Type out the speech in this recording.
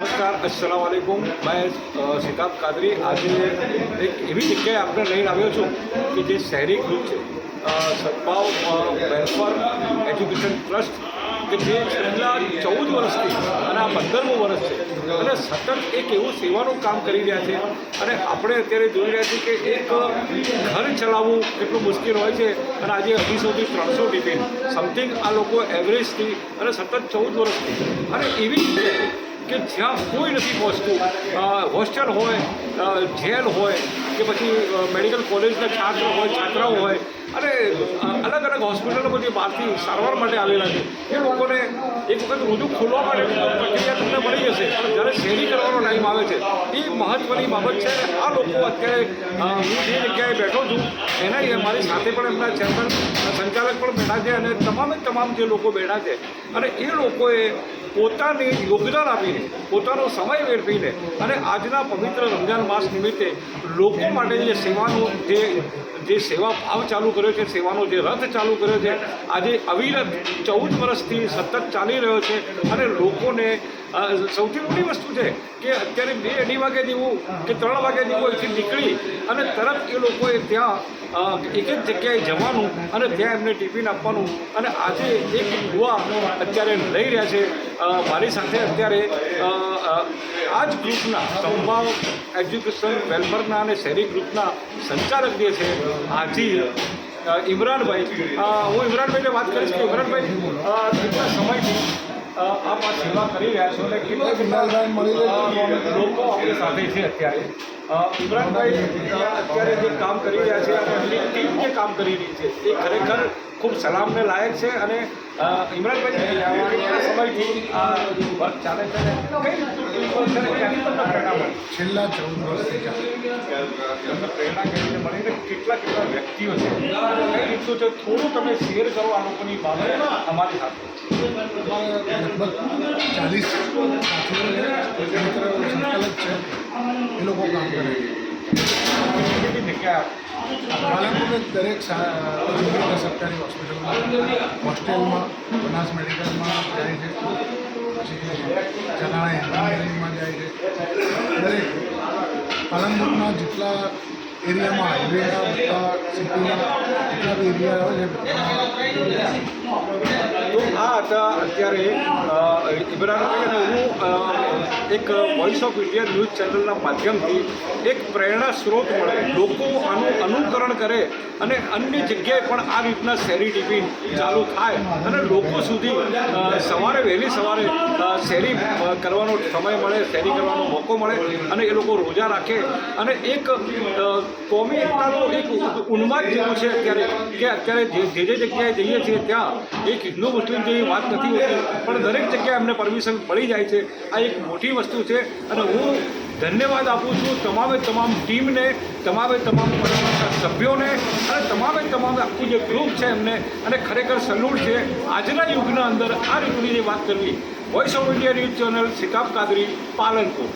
નમસ્કાર અસલામ વાલેકુમ મેં સિતાબ કાદરી. આજે એક એવી જગ્યાએ આપણે લઈને આવ્યો છું કે જે શહેરી ગ્રુપ છે. સદભાવ વેલફેર એજ્યુકેશન ટ્રસ્ટ, કે જે છેલ્લા ચૌદ વર્ષથી અને આ પંદરમું વર્ષ છે. અને સતત એક એવું સેવાનું કામ કરી રહ્યા છે. અને આપણે અત્યારે જોઈ રહ્યા છીએ કે એક ઘર ચલાવવું કેટલું મુશ્કેલ હોય છે. અને આજે અઢીસોથી ત્રણસો ટિફિન સમથિંગ આ લોકો એવરેજથી અને સતત ચૌદ વર્ષથી. અને એવી જગ્યાએ કે જ્યાં કોઈ નથી પહોંચતું હોસ્ટેલ હોય જેલ હોય, કે પછી મેડિકલ કોલેજના છાત્ર હોય, છાત્રાઓ હોય, અને અલગ અલગ હોસ્પિટલો બધી બહારથી સારવાર માટે આવેલા છે. એ લોકોને એક વખત રૂજુ ખોલવા માટે પ્રક્રિયા તમને મળી જશે. જ્યારે શેરી કરવાનો ટાઈમ આવે છે. એ મહત્ત્વની બાબત છે આ લોકો અત્યારે હું જે જગ્યાએ બેઠો છું, એના મારી સાથે પણ એમના ચેરમેન, સંચાલક પણ બેઠા છે અને તમામે તમામ જે લોકો બેઠા છે. અને એ લોકોએ પોતાને યોગદાન આપીને, પોતાનો સમય વેડફીને અને આજના પવિત્ર રમજાન માસ નિમિત્તે લોકો માટે જે સેવાનો જે જે સેવા ભાવ ચાલુ કર્યો છે, સેવાનો જે રથ ચાલુ કર્યો છે, આજે અવિરત ચૌદ વર્ષથી સતત ચાલી રહ્યો છે અને લોકોને સૌથી મોટી વસ્તુ છે કે અત્યારે બે અઢી વાગે જેવું કે ત્રણ વાગે જેવું અહીંથી નીકળી અને તરત એ લોકોએ ત્યાં એક એક જગ્યાએ જવાનું અને ત્યાં એમને ટિફિન આપવાનું અને આજે એક યુવા અત્યારે લઈ રહ્યા છે. મારી સાથે અત્યારે આ જ ગ્રુપના સંભાવ એજ્યુકેશન વેલફેરના અને શહેરી ગ્રુપના સંચાલક જે છે આજી ઇમરાનભાઈ. હું ઇમરાનભાઈને વાત કરીશ કે ઇમરાનભાઈ કેટલા સમયથી આપ આ સેવા કરી રહ્યા છો અને કેટલા કેટલા લોકો આપણી સાથે છે અત્યારે. ઇમરાનભાઈ અત્યારે જે કામ કરી રહ્યા છે અને એમની ટીમ જે કામ કરી રહી છે એ ખરેખર ખૂબ સલામને લાયક છે અને ઇમરાનભાઈ સમયથી આ વર્ક ચાલે છે છેલ્લા ચૌદ વર્ષથી પ્રેરણા કરીને મળીને કેટલા કેટલા વ્યક્તિઓ છે? એટલું છે? થોડું તમે શેર કરો આ લોકોની બાબત અમારી સાથે. લગભગ ચાલીસ મિત્ર સંકલક છે. એ લોકો કામ કરે છે. પાલનપુરની દરેક સરકારી હોસ્પિટલમાં હોસ્ટેલમાં બનાસ મેડિકલમાં જાય છે. પછી ચલાણા એન્જિનિયરિંગમાં જાય છે. દરેક પાલનપુરના જેટલા એરિયામાં હાઈવેના બધા સિટીના જેટલા બી એરિયા આવે છે આ હતા અત્યારે અ, એક વોઇસ ઓફ ઇન્ડિયા ન્યૂઝ ચેનલના માધ્યમથી એક પ્રેરણા સ્ત્રોત મળે. લોકો આનું અનુકરણ કરે અને અન્ય જગ્યાએ પણ આ રીતના શેરી ટિફિન ચાલુ થાય અને લોકો સુધી સવારે, વહેલી સવારે શેરી કરવાનો સમય મળે, શેરી કરવાનો મોકો મળે અને એ લોકો રોજા રાખે અને એક કોમી એકતાનો એક ઉન્માદ જેવું છે અત્યારે કે અત્યારે જે જે જે જગ્યાએ જઈએ છીએ ત્યાં એક હિન્દુ મુસ્લિમ જેવી વાત નથી હોતી, પણ દરેક જગ્યાએ એમને પરમિશન મળી જાય છે. આ એક મોટી વસ્તુ છે. અને હું ધન્યવાદ આપું છું તમામે તમામ ટીમને, તમામે તમામ પરિવારના સભ્યોને અને તમામે તમામ આખું જે ગ્રુપ છે એમને. અને ખરેખર સલ્યુટ છે, આજના યુગના અંદર આ રીતની જે વાત કરવી. Voice of India news channel Sitab Kadri Palanpur.